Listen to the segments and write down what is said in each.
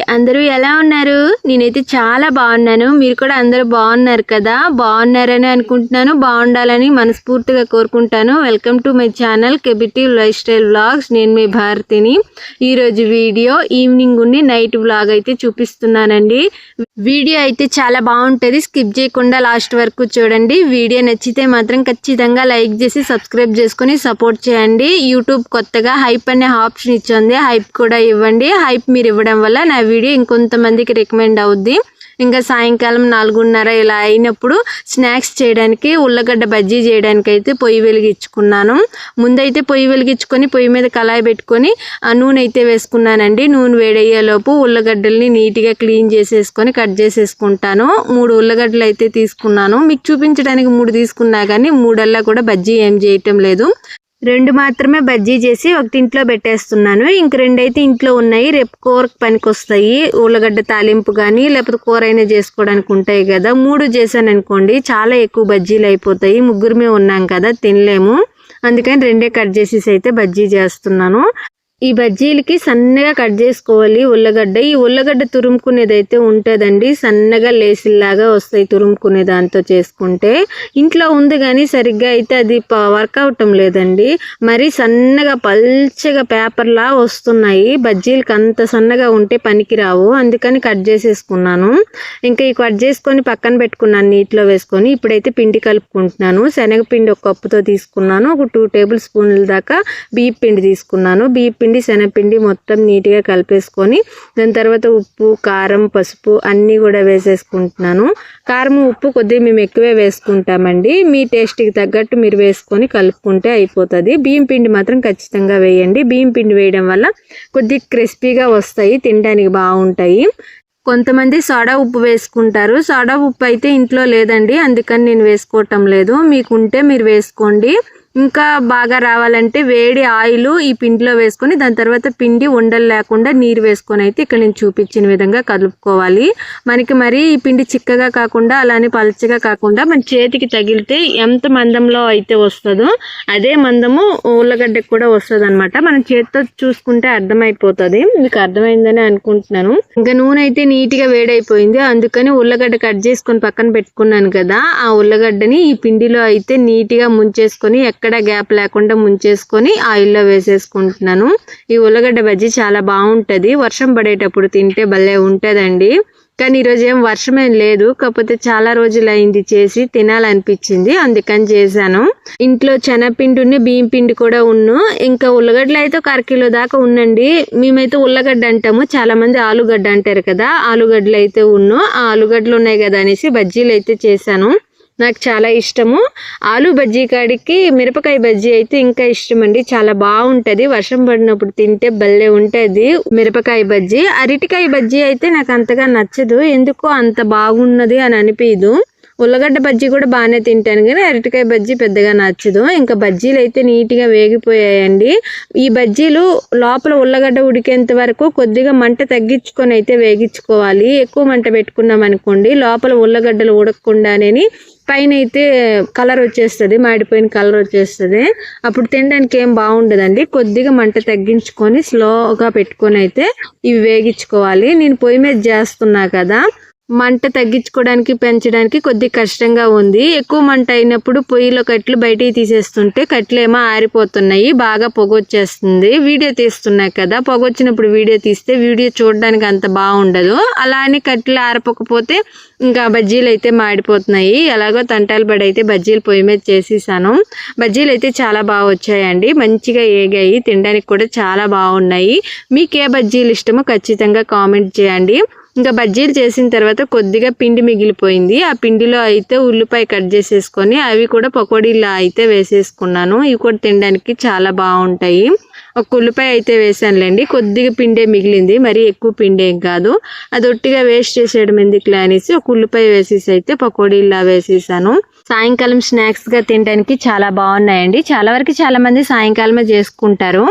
అందరూ ఎలా ఉన్నారు? నేనైతే చాలా బాగున్నాను. మీరు కూడా అందరూ బాగున్నారు కదా? బాగున్నారని అనుకుంటున్నాను. బాగుండాలని మనస్ఫూర్తిగా కోరుకుంటాను. వెల్కమ్ టు మై ఛానల్ కెబిటివ్ లైఫ్ స్టైల్ వ్లాగ్స్ నేను మీ భారతిని. ఈరోజు వీడియో ఈవినింగ్ ఉండి నైట్ వ్లాగ్ అయితే చూపిస్తున్నానండి. వీడియో అయితే చాలా బాగుంటుంది. స్కిప్ చేయకుండా లాస్ట్ వరకు చూడండి. వీడియో నచ్చితే మాత్రం ఖచ్చితంగా లైక్ చేసి సబ్స్క్రైబ్ చేసుకొని సపోర్ట్ చేయండి. యూట్యూబ్ కొత్తగా హైప్ అనే ఆప్షన్ ఇచ్చింది. హైప్ కూడా ఇవ్వండి. హైప్ మీరు ఇవ్వడం వల్ల నా వీడియో ఇంకొంతమందికి రికమెండ్ అవుద్ది. ఇంకా సాయంకాలం నాలుగున్నర ఇలా అయినప్పుడు స్నాక్స్ చేయడానికి ఉల్లగడ్డ బజ్జీ చేయడానికి అయితే పొయ్యి వెలిగించుకున్నాను. ముందైతే పొయ్యి వెలిగించుకొని పొయ్యి మీద కళాయి పెట్టుకొని ఆ నూనె అయితే వేసుకున్నానండి. నూనె వేడయ్యేలోపు ఉల్లగడ్డల్ని నీట్గా క్లీన్ చేసేసుకొని కట్ చేసేసుకుంటాను. మూడు ఉల్లగడ్డలు అయితే తీసుకున్నాను. మీకు చూపించడానికి మూడు తీసుకున్నా కానీ మూడల్లా కూడా బజ్జీ ఏం చేయటం లేదు. రెండు మాత్రమే బజ్జీ చేసి ఒకటి ఇంట్లో పెట్టేస్తున్నాను. ఇంక రెండైతే ఇంట్లో ఉన్నాయి. రేపు కూరకు పనికి వస్తాయి ఉల్లగడ్డ తాలింపు కానీ లేకపోతే కూర అయినా చేసుకోవడానికి ఉంటాయి కదా. మూడు చేశాను అనుకోండి చాలా ఎక్కువ బజ్జీలు అయిపోతాయి. ముగ్గురమే ఉన్నాం కదా తినలేము. అందుకని రెండే కట్ చేసేసి అయితే బజ్జీ చేస్తున్నాను. ఈ బజ్జీలకి సన్నగా కట్ చేసుకోవాలి ఉల్లగడ్డ. ఈ ఉల్లగడ్డ తురుముకునేది అయితే ఉంటుందండి. సన్నగా లేసిల్లాగా వస్తాయి తురుముకునే దాంతో చేసుకుంటే. ఇంట్లో ఉంది కానీ సరిగ్గా అయితే అది వర్క్ అవటం లేదండి. మరి సన్నగా పల్చగా పేపర్లా వస్తున్నాయి. బజ్జీలకి అంత సన్నగా ఉంటే పనికిరావు. అందుకని కట్ చేసేసుకున్నాను. ఇంకా ఈ కట్ చేసుకొని పక్కన పెట్టుకున్నాను నీటిలో వేసుకొని. ఇప్పుడైతే పిండి కలుపుకుంటున్నాను. శనగపిండి ఒక కప్పుతో తీసుకున్నాను. ఒక టూ టేబుల్ స్పూన్ల దాకా బియ్య పిండి తీసుకున్నాను. బియ్య పిండి శనగపిండి మొత్తం నీట్గా కలిపేసుకొని దాని తర్వాత ఉప్పు కారం పసుపు అన్నీ కూడా వేసేసుకుంటున్నాను. కారం ఉప్పు కొద్దిగా మేము ఎక్కువే వేసుకుంటామండి. మీ టేస్ట్కి తగ్గట్టు మీరు వేసుకొని కలుపుకుంటే అయిపోతుంది. బియ్యం పిండి మాత్రం ఖచ్చితంగా వేయండి. బియ్యం పిండి వేయడం వల్ల కొద్దిగా క్రిస్పీగా వస్తాయి తినడానికి బాగుంటాయి. కొంతమంది సోడా ఉప్పు వేసుకుంటారు. సోడా ఉప్పు అయితే ఇంట్లో లేదండి అందుకని నేను వేసుకోవటం లేదు. మీకుంటే మీరు వేసుకోండి. ఇంకా బాగా రావాలంటే వేడి ఆయిల్ ఈ పిండిలో వేసుకొని దాని తర్వాత పిండి ఉండలు లేకుండా నీరు వేసుకొని అయితే ఇక్కడ నేను చూపించిన విధంగా కలుపుకోవాలి. మనకి మరి ఈ పిండి చిక్కగా కాకుండా అలానే పలచగా కాకుండా మన చేతికి తగిలితే ఎంత మందంలో అయితే వస్తుందో అదే మందము ఉల్లగడ్డకు కూడా వస్తుంది అనమాట మనం చేతితో చూసుకుంటే అర్థమైపోతుంది. మీకు అర్థమైందని అనుకుంటున్నాను. ఇంకా నూనె అయితే నీట్గా వేడైపోయింది. అందుకని ఉల్లగడ్డ కట్ చేసుకొని పక్కన పెట్టుకున్నాను కదా ఆ ఉల్లగడ్డని ఈ పిండిలో అయితే నీట్గా ముంచేసుకొని ఎక్కడ గ్యాప్ లేకుండా ముంచేసుకొని ఆయిల్లో వేసేసుకుంటున్నాను. ఈ ఉల్లగడ్డ బజ్జీ చాలా బాగుంటుంది. వర్షం పడేటప్పుడు తింటే భలే ఉంటుందండి. కానీ ఈరోజు ఏం వర్షం ఏం లేదు. కాకపోతే చాలా రోజులు అయింది చేసి తినాలనిపించింది. అందుకని చేశాను. ఇంట్లో శనగపిండి బియ్యం పిండి కూడా ఉన్ను. ఇంకా ఉల్లగడ్డలు అయితే ఒక అరకిలో దాకా ఉండండి మేమైతే ఉల్లగడ్డ అంటాము. చాలా మంది ఆలుగడ్డ అంటారు కదా. ఆలుగడ్డలు అయితే ఉన్ను. ఆ ఆలుగడ్డలు ఉన్నాయి కదా అనేసి బజ్జీలు అయితే చేశాను. నాకు చాలా ఇష్టము. ఆలు బజ్జీ కాడికి మిరపకాయ బజ్జీ అయితే ఇంకా ఇష్టం అండి చాలా బాగుంటుంది. వర్షం పడినప్పుడు తింటే భలే ఉంటుంది మిరపకాయ బజ్జీ. అరటికాయ బజ్జీ అయితే నాకు అంతగా నచ్చదు. ఎందుకో అంత బాగున్నది అని అనిపించదు ఉల్లగడ్డ బజ్జీ కూడా బాగానే తింటాను కానీ అరటికాయ బజ్జీ పెద్దగా నచ్చదు. ఇంకా బజ్జీలు అయితే నీట్గా వేగిపోయాయండి. ఈ బజ్జీలు లోపల ఉల్లగడ్డ ఉడికేంత వరకు కొద్దిగా మంట తగ్గించుకొని అయితే వేగించుకోవాలి. ఎక్కువ మంట పెట్టుకున్నాం అనుకోండి లోపల ఉల్లగడ్డలు ఉడకకుండానే పైన అయితే కలర్ వచ్చేస్తుంది మాడిపోయిన కలర్ వచ్చేస్తుంది. అప్పుడు తినడానికి ఏం బాగుండదండి. కొద్దిగా మంట తగ్గించుకొని స్లోగా పెట్టుకొని అయితే ఇవి వేగించుకోవాలి. నేను పొయ్యి మీద చేస్తున్నా కదా మంట తగ్గించుకోవడానికి పెంచడానికి కొద్ది కష్టంగా ఉంది. ఎక్కువ మంట అయినప్పుడు పొయ్యిలో కట్లు బయటికి తీసేస్తుంటే కట్లు ఏమో ఆరిపోతున్నాయి బాగా పొగొచ్చేస్తుంది. వీడియో తీస్తున్నాయి కదా పొగొచ్చినప్పుడు వీడియో తీస్తే వీడియో చూడడానికి అంత బాగుండదు. అలా అని కట్లు ఆరిపోకపోతే ఇంకా బజ్జీలు అయితే మాడిపోతున్నాయి. ఎలాగో తంటాలు పడి అయితే బజ్జీలు పొయ్యి మీద చేసేసాను. బజ్జీలు అయితే చాలా బాగా వచ్చాయండి. మంచిగా ఏగాయి తినడానికి కూడా చాలా బాగున్నాయి. మీకు ఏ బజ్జీలు ఇష్టమో ఖచ్చితంగా కామెంట్ చేయండి. ఇంకా బజ్జీలు చేసిన తర్వాత కొద్దిగా పిండి మిగిలిపోయింది. ఆ పిండిలో అయితే ఉల్లిపాయ కట్ చేసేసుకొని అవి కూడా పకోడీలా అయితే వేసేసుకున్నాను. ఇవి కూడా తినడానికి చాలా బాగుంటాయి. ఒక ఉల్లిపాయ అయితే వేసానులేండి కొద్దిగా పిండే మిగిలింది. మరి ఎక్కువ పిండి ఏం కాదు. అది ఒట్టిగా వేస్ట్ చేసేయడం ఎందుకులే అనేసి ఒక ఉల్లిపాయ వేసేసి అయితే పకోడీలా వేసేసాను. సాయంకాలం స్నాక్స్గా తినడానికి చాలా బాగున్నాయండి. చాలా వరకు చాలామంది సాయంకాలమే చేసుకుంటారు.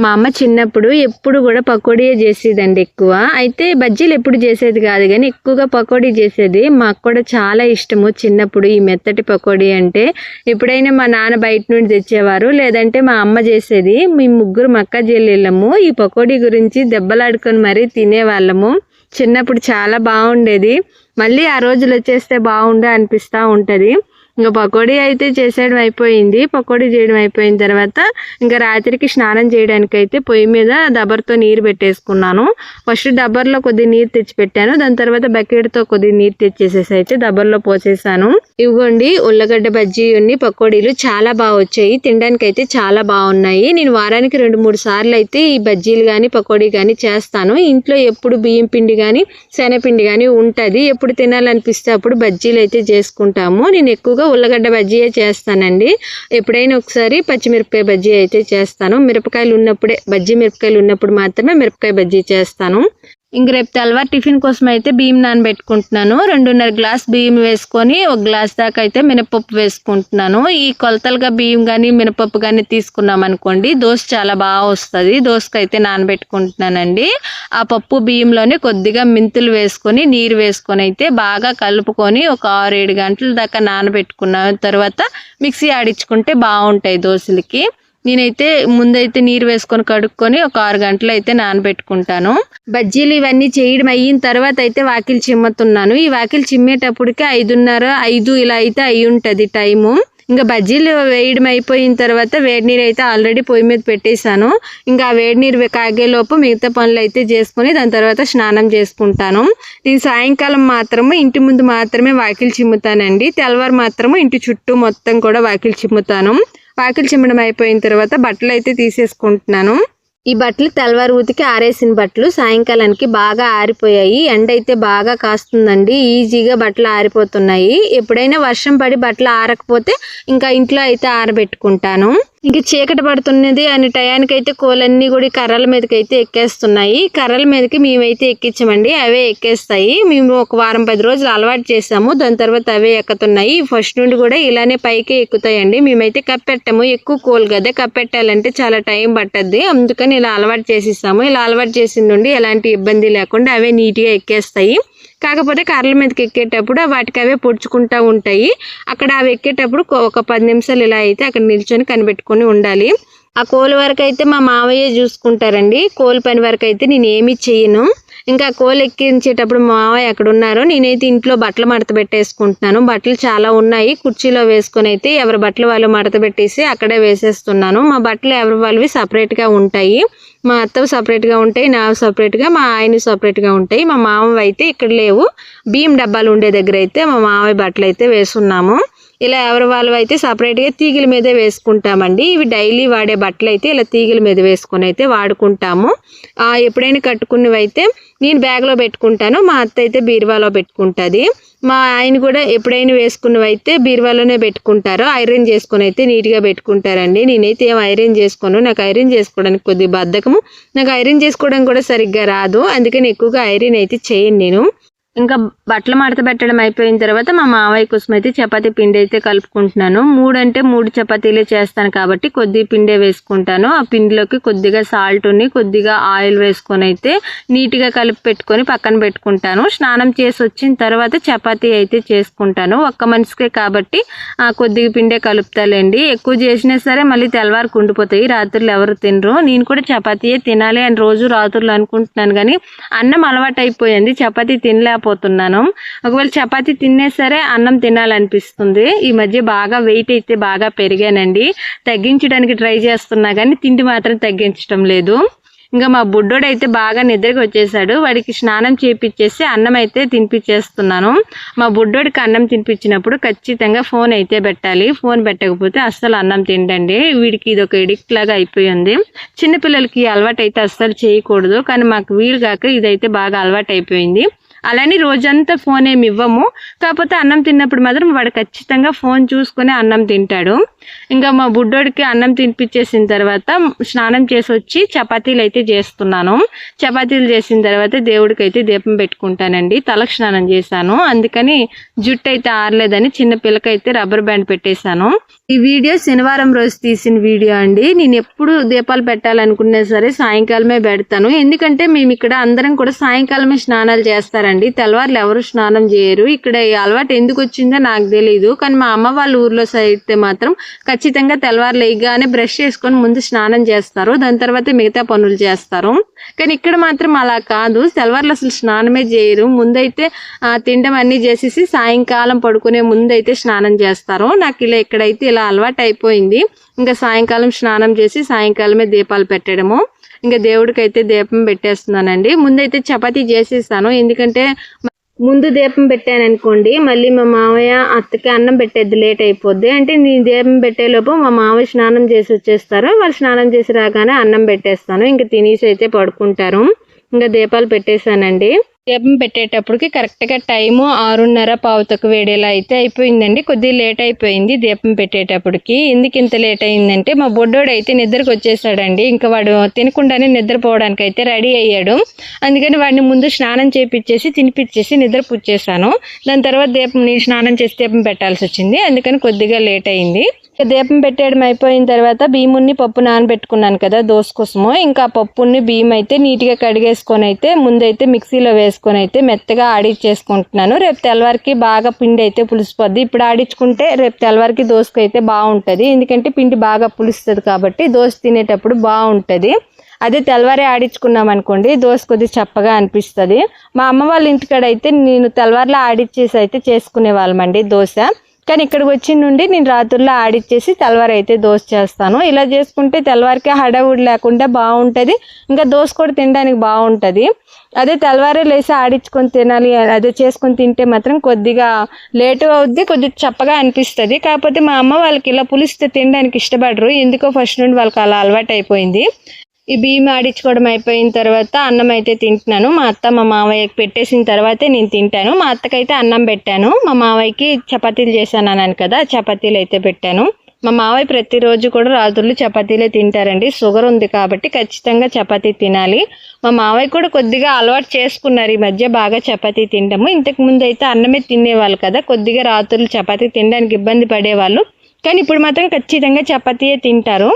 మా అమ్మ చిన్నప్పుడు ఎప్పుడు కూడా పకోడీయే చేసేదండి ఎక్కువ. అయితే బజ్జీలు ఎప్పుడు చేసేది కాదు కానీ ఎక్కువగా పకోడీ చేసేది. మాకు కూడా చాలా ఇష్టము చిన్నప్పుడు ఈ మెత్తటి పకోడీ అంటే. ఎప్పుడైనా మా నాన్న బయట నుండి తెచ్చేవారు. లేదంటే మా అమ్మ చేసేది. మేము ముగ్గురు మక్క జల్లెళ్ళము ఈ పకోడీ గురించి దెబ్బలాడుకొని మరీ తినేవాళ్ళము. చిన్నప్పుడు చాలా బాగుండేది. మళ్ళీ ఆ రోజులు వచ్చేస్తే బాగుండే అనిపిస్తూ ఉంటుంది. ఇంకా పకోడీ అయితే చేసేయడం అయిపోయింది. పకోడీ చేయడం అయిపోయిన తర్వాత ఇంకా రాత్రికి స్నానం చేయడానికి అయితే పొయ్యి మీద దబ్బర్తో నీరు పెట్టేసుకున్నాను. ఫస్ట్ డబ్బర్లో కొద్ది నీరు తెచ్చి పెట్టాను. దాని తర్వాత బకెట్తో కొద్ది నీరు తెచ్చేసేసి అయితే డబ్బర్లో పోసేసాను. ఇవ్వండి ఉల్లగడ్డ బజ్జీ ఉన్ని పకోడీలు చాలా బాగా వచ్చాయి. తినడానికి అయితే చాలా బాగున్నాయి. నేను వారానికి రెండు మూడు సార్లు అయితే ఈ బజ్జీలు కానీ పకోడీ కానీ చేస్తాను. ఇంట్లో ఎప్పుడు బియ్యం పిండి కానీ శనగపిండి కానీ ఉంటుంది. ఎప్పుడు తినాలనిపిస్తే అప్పుడు బజ్జీలు అయితే చేసుకుంటాము. నేను ఎక్కువగా ఉల్లగడ్డ బజ్జీయే చేస్తానండి. ఎప్పుడైనా ఒకసారి పచ్చిమిరపకాయ బజ్జీ అయితే చేస్తాను. మిరపకాయలు ఉన్నప్పుడే బజ్జీ మిరపకాయలు ఉన్నప్పుడు మాత్రమే మిరపకాయ బజ్జీ చేస్తాను. ఇంక రేపు తెల్లవారు టిఫిన్ కోసం అయితే బియ్యం నానబెట్టుకుంటున్నాను. రెండున్నర గ్లాస్ బియ్యం వేసుకొని ఒక గ్లాస్ దాకా అయితే మినపప్పు వేసుకుంటున్నాను. ఈ కొలతలుగా బియ్యం కానీ మినపప్పు కానీ తీసుకున్నాం అనుకోండి దోశ చాలా బాగా వస్తుంది. దోశకైతే అయితే నానబెట్టుకుంటున్నానండి. ఆ పప్పు బియ్యంలోనే కొద్దిగా మెంతులు వేసుకొని నీరు వేసుకొని అయితే బాగా కలుపుకొని ఒక ఆరు ఏడు గంటల దాకా నానబెట్టుకున్న తర్వాత మిక్సీ ఆడించుకుంటే బాగుంటాయి దోశలకి. నేనైతే ముందైతే నీరు వేసుకొని కడుక్కొని ఒక ఆరు గంటలు అయితే నానబెట్టుకుంటాను. బజ్జీలు ఇవన్నీ చేయడం అయిన తర్వాత అయితే వాకిలి చిమ్ముతున్నాను. ఈ వాకిలి చిమ్మేటప్పటికి ఐదున్నర ఐదు ఇలా అయితే అయి ఉంటుంది టైము. ఇంకా బజ్జీలు వేయడం అయిపోయిన తర్వాత వేడి నీరు అయితే ఆల్రెడీ పొయ్యి మీద పెట్టేశాను. ఇంకా ఆ వేడి నీరు కాగేలోపు మిగతా పనులు అయితే చేసుకొని దాని తర్వాత స్నానం చేసుకుంటాను. నేను సాయంకాలం మాత్రము ఇంటి ముందు మాత్రమే వాకిలి చిమ్ముతానండి. తెల్లవారు మాత్రము ఇంటి చుట్టూ మొత్తం కూడా వాకిలి చిమ్ముతాను. వాకిలి చిమ్మడం అయిపోయిన తర్వాత బట్టలు అయితే తీసేసుకుంటున్నాను. ఈ బట్టలు తెల్లవారు ఉతికి ఆరేసిన బట్టలు సాయంకాలానికి బాగా ఆరిపోయాయి. ఎండ అయితే బాగా కాస్తుందండి. ఈజీగా బట్టలు ఆరిపోతున్నాయి. ఎప్పుడైనా వర్షం పడి బట్టలు ఆరకపోతే ఇంకా ఇంట్లో అయితే ఆరబెట్టుకుంటాను. ఇంక చీకటి పడుతున్నది అనే టయానికి అయితే కోలన్నీ కూడా కర్రల మీదకి అయితే ఎక్కేస్తున్నాయి కర్రల మీదకి మేమైతే ఎక్కించమండి. అవే ఎక్కేస్తాయి. మేము ఒక వారం పది రోజులు అలవాటు చేసాము దాని తర్వాత అవే ఎక్కుతున్నాయి. ఫస్ట్ నుండి కూడా ఇలానే పైకి ఎక్కుతాయండి. మేమైతే కప్పెట్టము. ఎక్కువ కోల్ కదా కప్పెట్టాలంటే చాలా టైం పట్టద్ది. అందుకని ఇలా అలవాటు చేసిస్తాము ఇలా అలవాటు చేసిన నుండి ఎలాంటి ఇబ్బంది లేకుండా అవే నీట్గా ఎక్కేస్తాయి. కాకపోతే కర్రల మీదకి ఎక్కేటప్పుడు వాటికి అవే పొడుచుకుంటూ ఉంటాయి. అక్కడ అవి ఎక్కేటప్పుడు ఒక పది నిమిషాలు ఇలా అయితే అక్కడ నిల్చొని కనిపెట్టుకొని ఉండాలి. ఆ కోలు వరకు అయితే మా మావయ్య చూసుకుంటారండి. కోలు పని వరకు అయితే నేను ఏమీ చేయను ఇంకా కోలు ఎక్కించేటప్పుడు మా మావయ్య అక్కడ ఉన్నారు నేనైతే ఇంట్లో బట్టలు మడత పెట్టేసుకుంటున్నాను. బట్టలు చాలా ఉన్నాయి. కుర్చీలో వేసుకొని అయితే ఎవరి బట్టలు వాళ్ళు మడత పెట్టేసి అక్కడే వేసేస్తున్నాను. మా బట్టలు ఎవరి వాళ్ళవి సపరేట్గా ఉంటాయి. మా అత్తవి సపరేట్గా ఉంటాయి. నా సపరేట్గా మా ఆయన సపరేట్గా ఉంటాయి. మా మామయ్య అయితే ఇక్కడ లేవు. బియ్యం డబ్బాలు ఉండే దగ్గర అయితే మా మామయ్య బట్టలు అయితే వేసున్నాము. ఇలా ఎవరి వాళ్ళు అయితే సపరేట్గా తీగల మీదే వేసుకుంటామండి. ఇవి డైలీ వాడే బట్టలు అయితే ఇలా తీగల మీద వేసుకొని అయితే వాడుకుంటాము. ఎప్పుడైనా కట్టుకున్నవి అయితే నేను బ్యాగ్లో పెట్టుకుంటాను. మా అత్త అయితే బీరువాలో పెట్టుకుంటుంది. మా ఆయన కూడా ఎప్పుడైనా వేసుకున్నవి అయితే బీరువాలోనే పెట్టుకుంటారు. ఐరన్ చేసుకొని అయితే నీట్గా పెట్టుకుంటారండి. నేనైతే ఏం ఐరన్ చేసుకోను. నాకు ఐరన్ చేసుకోవడానికి కొద్ది బద్ధకము. నాకు ఐరన్ చేసుకోవడం కూడా సరిగ్గా రాదు. అందుకని ఎక్కువగా ఐరన్ అయితే చేయను నేను. ఇంకా బట్టలు మడత పెట్టడం అయిపోయిన తర్వాత మా మావయ్య కోసం అయితే చపాతీ పిండి అయితే కలుపుకుంటున్నాను. మూడు అంటే మూడు చపాతీలే చేస్తాను కాబట్టి కొద్ది పిండే వేసుకుంటాను. ఆ పిండిలోకి కొద్దిగా సాల్ట్ ఉన్ని కొద్దిగా ఆయిల్ వేసుకొని అయితే నీట్గా కలిపి పెట్టుకొని పక్కన పెట్టుకుంటాను. స్నానం చేసి వచ్చిన తర్వాత చపాతీ అయితే చేసుకుంటాను. ఒక్క మనిషికే కాబట్టి కొద్దిగా పిండే కలుపుతాలేండి. ఎక్కువ చేసినా సరే మళ్ళీ తెల్లవారు కుండిపోతాయి రాత్రులు ఎవరు తినరు. నేను కూడా చపాతీయే తినాలి అని రోజు రాత్రులు అనుకుంటున్నాను కానీ అన్నం అలవాటు అయిపోయింది చపాతీ తినలే పోతున్నాను ఒకవేళ చపాతి తిన్నే సరే అన్నం తినాలనిపిస్తుంది. ఈ మధ్య బాగా వెయిట్ అయితే బాగా పెరిగానండి. తగ్గించడానికి ట్రై చేస్తున్నా కానీ తిండి మాత్రం తగ్గించడం లేదు. ఇంకా మా బుడ్డోడు అయితే బాగా నిద్రకి వచ్చేసాడు. వాడికి స్నానం చేపించేసి అన్నం అయితే తినిపించేస్తున్నాను మా బుడ్డోడికి అన్నం తినిపించినప్పుడు ఖచ్చితంగా ఫోన్ అయితే పెట్టాలి. ఫోన్ పెట్టకపోతే అస్సలు అన్నం తిండండి వీడికి ఇది ఒక ఎడిక్ట్ లాగా అయిపోయింది చిన్నపిల్లలకి అలవాటు అయితే అస్సలు చేయకూడదు. కానీ మాకు వీలు కాక ఇదైతే బాగా అలవాటు అయిపోయింది అలానే రోజంతా ఫోన్ ఏమి ఇవ్వము. కాకపోతే అన్నం తిన్నప్పుడు మాత్రం వాడు ఖచ్చితంగా ఫోన్ చూసుకునే అన్నం తింటాడు. ఇంకా మా బుడ్డోడికి అన్నం తినిపించేసిన తర్వాత స్నానం చేసి వచ్చి చపాతీలు అయితే చేస్తున్నాను. చపాతీలు చేసిన తర్వాత దేవుడికి అయితే దీపం పెట్టుకుంటానండి. తలకు స్నానం చేశాను. అందుకని జుట్టు అయితే ఆరలేదని చిన్న పిల్లకైతే రబ్బర్ బ్యాండ్ పెట్టేశాను. ఈ వీడియో శనివారం రోజు తీసిన వీడియో అండి. నేను ఎప్పుడు దీపాలు పెట్టాలనుకున్నా సరే సాయంకాలమే పెడతాను. ఎందుకంటే మేము ఇక్కడ అందరం కూడా సాయంకాలమే స్నానాలు చేస్తారండి. తెల్లవారులు ఎవరు స్నానం చేయరు. ఇక్కడ ఈ అలవాటు ఎందుకు వచ్చిందో నాకు తెలియదు కానీ మా అమ్మ వాళ్ళ ఊర్లో అయితే మాత్రం ఖచ్చితంగా తెల్లవారు లేగానే బ్రష్ చేసుకొని ముందు స్నానం చేస్తారు. దాని తర్వాత మిగతా పనులు చేస్తారు. కానీ ఇక్కడ మాత్రం అలా కాదు. తెల్లవారులు అసలు స్నానమే చేయరు. ముందైతే ఆ, తినడం అన్నీ చేసేసి సాయంకాలం పడుకునే ముందైతే స్నానం చేస్తారు. నాకు ఇలా ఇక్కడైతే ఇలా అలవాటు అయిపోయింది ఇంకా సాయంకాలం స్నానం చేసి సాయంకాలమే దీపాలు పెట్టడము. ఇంకా దేవుడికి అయితే దీపం పెట్టేస్తున్నానండి. ముందైతే చపాతీ చేసేస్తాను ఎందుకంటే ముందు దీపం పెట్టాను అనుకోండి మళ్ళీ మా మావయ్య అత్తకి అన్నం పెట్టేది లేట్ అయిపోద్ది. అంటే నేను దీపం పెట్టేలోపు మా మావయ్య స్నానం చేసి వచ్చేస్తారు. వాళ్ళు స్నానం చేసి రాగానే అన్నం పెట్టేస్తాను. ఇంకా తినేసి అయితే పడుకుంటారు. ఇంకా దీపాలు పెట్టేశానండి. దీపం పెట్టేటప్పటికి కరెక్ట్గా టైము ఆరున్నర పావుతకు వేడేలా అయితే అయిపోయిందండి. కొద్దిగా లేట్ అయిపోయింది దీపం పెట్టేటప్పటికి. ఎందుకు ఇంత లేట్ అయిందంటే మా బొడ్డోడు అయితే నిద్రకు వచ్చేసాడండి. ఇంకా వాడు తినకుండానే నిద్రపోవడానికి అయితే రెడీ అయ్యాడు. అందుకని వాడిని ముందు స్నానం చేపించేసి తినిపించేసి నిద్ర పుచ్చేసాను. దాని తర్వాత దీపం నేను స్నానం చేసి దీపం పెట్టాల్సి వచ్చింది అందుకని కొద్దిగా లేట్ అయింది. దీపం పెట్టేయడం అయిపోయిన తర్వాత బియ్యముని పప్పు నానబెట్టుకున్నాను కదా దోశ కోసము. ఇంకా పప్పుని బియ్యం అయితే నీట్గా కడిగేసుకొని అయితే ముందైతే మిక్సీలో వేసుకొని అయితే మెత్తగా ఆడిచ్చేసుకుంటున్నాను. రేపు తెల్లవారికి బాగా పిండి అయితే పులిసిపోద్ది. ఇప్పుడు ఆడించుకుంటే రేపు తెల్లవారికి దోశకు అయితే బాగుంటుంది. ఎందుకంటే పిండి బాగా పులుస్తుంది కాబట్టి దోశ తినేటప్పుడు బాగుంటుంది. అదే తెల్లవారే ఆడించుకున్నాం అనుకోండి దోశ కొద్దిగా చప్పగా అనిపిస్తుంది. మా అమ్మ వాళ్ళ ఇంటికాడ అయితే నేను తెల్లవారులో ఆడిచ్చేసి అయితే చేసుకునే వాళ్ళమండి దోశ. కానీ ఇక్కడికి వచ్చిన నుండి నేను రాత్రుల్లో ఆడిచ్చేసి తెల్లవారు అయితే దోశ చేస్తాను. ఇలా చేసుకుంటే తెల్లవారికి హడావుడి లేకుండా బాగుంటుంది ఇంకా దోశ కూడా తినడానికి బాగుంటుంది అదే తెల్లవారే లేసి ఆడించుకొని తినాలి అదే చేసుకొని తింటే మాత్రం కొద్దిగా లేటు అవుద్ది కొద్దిగా చప్పగా అనిపిస్తుంది. కాకపోతే మా అమ్మ వాళ్ళకి ఇలా పులిస్తే తినడానికి ఇష్టపడరు. ఎందుకో ఫస్ట్ నుండి వాళ్ళకి అలా అలవాటు అయిపోయింది ఈ బియ్యం ఆడించుకోవడం అయిపోయిన తర్వాత అన్నం అయితే తింటున్నాను. మా అత్త మా మావయ్యకి పెట్టేసిన తర్వాతే నేను తింటాను. మా అత్తకైతే అన్నం పెట్టాను. మా మావయ్యకి చపాతీలు చేశాను అన్నాను కదా చపాతీలు అయితే పెట్టాను. మా మావయ్య ప్రతిరోజు కూడా రాత్రులు చపాతీలే తింటారండి. షుగర్ ఉంది కాబట్టి ఖచ్చితంగా చపాతీ తినాలి. మా మావయ్య కూడా కొద్దిగా అలవాటు చేసుకున్నారు. ఈ మధ్య బాగా చపాతీ తింటాము. ఇంతకు ముందు అయితే అన్నమే తినేవాళ్ళు కదా కొద్దిగా రాత్రులు చపాతీ తినడానికి ఇబ్బంది పడేవాళ్ళు. కానీ ఇప్పుడు మాత్రం ఖచ్చితంగా చపాతీయే తింటారు.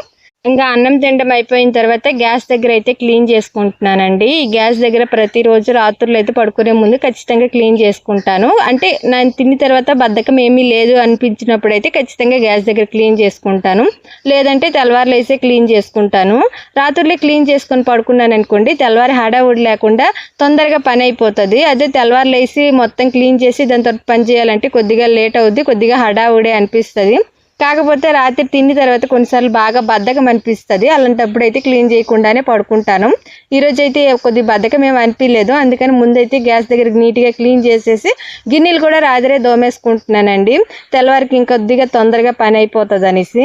ఇంకా అన్నం తినడం అయిపోయిన తర్వాత గ్యాస్ దగ్గర అయితే క్లీన్ చేసుకుంటున్నానండి. ఈ గ్యాస్ దగ్గర ప్రతిరోజు రాత్రులు అయితే పడుకునే ముందు ఖచ్చితంగా క్లీన్ చేసుకుంటాను. అంటే నేను తిన్న తర్వాత బద్ధకం ఏమీ లేదు అనిపించినప్పుడు అయితే ఖచ్చితంగా గ్యాస్ దగ్గర క్లీన్ చేసుకుంటాను. లేదంటే తెల్లవారులు వేసే క్లీన్ చేసుకుంటాను. రాత్రులే క్లీన్ చేసుకొని పడుకున్నాను అనుకోండి తెల్లవారి హడావుడి లేకుండా తొందరగా పని అయిపోతుంది. అదే తెల్లవారులు వేసి మొత్తం క్లీన్ చేసి దాని తర్వాత పని చేయాలంటే కొద్దిగా లేట్ అవుద్ది కొద్దిగా హడావుడే అనిపిస్తుంది. కాకపోతే రాత్రి తిన్న తర్వాత కొన్నిసార్లు బాగా బద్ధకం అనిపిస్తుంది. అలాంటప్పుడు అయితే క్లీన్ చేయకుండానే పడుకుంటాను. ఈరోజు అయితే కొద్ది బద్ధకం ఏమి అనిపించలేదు అందుకని ముందైతే గ్యాస్ దగ్గర నీట్గా క్లీన్ చేసేసి గిన్నెలు కూడా రాత్రే దోమేసుకుంటున్నానండి. తెల్లవారికి ఇంకొద్దిగా తొందరగా పని అయిపోతుంది అనేసి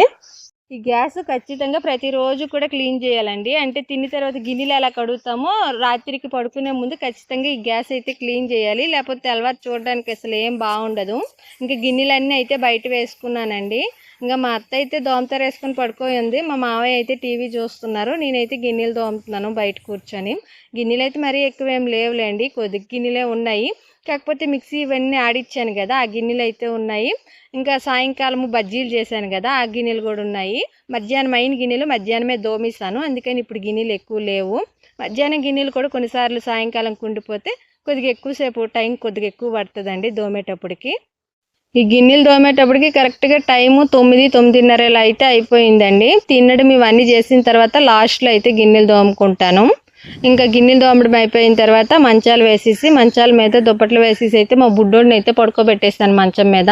ఈ గ్యాస్ ఖచ్చితంగా ప్రతిరోజు కూడా క్లీన్ చేయాలండి. అంటే తిన్న తర్వాత గిన్నెలు ఎలా కడుగుతామో రాత్రికి పడుకునే ముందు ఖచ్చితంగా ఈ గ్యాస్ అయితే క్లీన్ చేయాలి. లేకపోతే తెల్లవారు చూడడానికి అసలు ఏం బాగుండదు. ఇంకా గిన్నెలన్నీ అయితే బయట వేసుకున్నానండి. ఇంకా మా అత్త అయితే దోమతార వేసుకొని పడుకోయింది మా మావయ్య అయితే టీవీ చూస్తున్నారు. నేనైతే గిన్నెలు దోముతున్నాను బయట కూర్చొని. గిన్నెలు అయితే మరీ ఎక్కువ ఏం లేవులేండి. కొద్ది గిన్నెలే ఉన్నాయి. కాకపోతే మిక్సీ ఇవన్నీ ఆడిచ్చాను కదా ఆ గిన్నెలు అయితే ఉన్నాయి. ఇంకా సాయంకాలము బజ్జీలు చేశాను కదా ఆ గిన్నెలు కూడా ఉన్నాయి. మధ్యాహ్నం అయిన గిన్నెలు మధ్యాహ్నమే దోమిస్తాను అందుకని ఇప్పుడు గిన్నెలు ఎక్కువ లేవు. మధ్యాహ్నం గిన్నెలు కూడా కొన్నిసార్లు సాయంకాలం కుండిపోతే కొద్దిగా ఎక్కువసేపు టైం కొద్దిగా ఎక్కువ పడుతుందండి దోమేటప్పటికి. ఈ గిన్నెలు దోమేటప్పటికి కరెక్ట్గా టైము తొమ్మిది తొమ్మిదిన్నర అయితే అయిపోయిందండి. తినడం ఇవన్నీ చేసిన తర్వాత లాస్ట్లో అయితే గిన్నెలు దోముకుంటాను. ఇంకా గిన్నెలు దోమడం అయిపోయిన తర్వాత మంచాలు వేసేసి మంచాల మీద దుప్పట్లు వేసేసి అయితే మా బుడ్డోడిని అయితే పడుకోబెట్టేస్తాను మంచం మీద.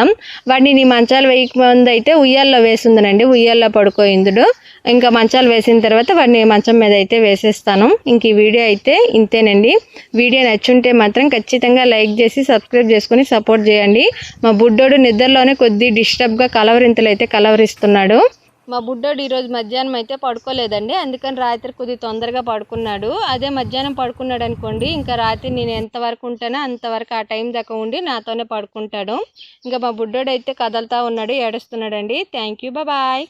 వాడిని నీ మంచాలు వేయక ముందు అయితే ఉయ్యాల్లో వేసిందనండి ఉయ్యాల్లో పడుకోయిందుడు ఇంకా మంచాలు వేసిన తర్వాత వాడిని మంచం మీద అయితే వేసేస్తాను. ఇంక ఈ వీడియో అయితే ఇంతేనండి. వీడియో నచ్చుంటే మాత్రం ఖచ్చితంగా లైక్ చేసి సబ్స్క్రైబ్ చేసుకొని సపోర్ట్ చేయండి. మా బుడ్డోడు నిద్రలోనే కొద్ది డిస్టర్బ్గా కలవరింతలు అయితే కలవరిస్తున్నాడు. మా బుడ్డోడు ఈరోజు మధ్యాహ్నం అయితే పడుకోలేదండి. అందుకని రాత్రి కొద్ది తొందరగా పడుకున్నాడు. అదే మధ్యాహ్నం పడుకున్నాడు అనుకోండి ఇంకా రాత్రి నేను ఎంతవరకు ఉంటానో అంతవరకు ఆ టైం దాకా ఉండి నాతోనే పడుకుంటాడు. ఇంకా మా బుడ్డోడు అయితే కదలతా ఉన్నాడు ఏడుస్తున్నాడండి. Thank you bye.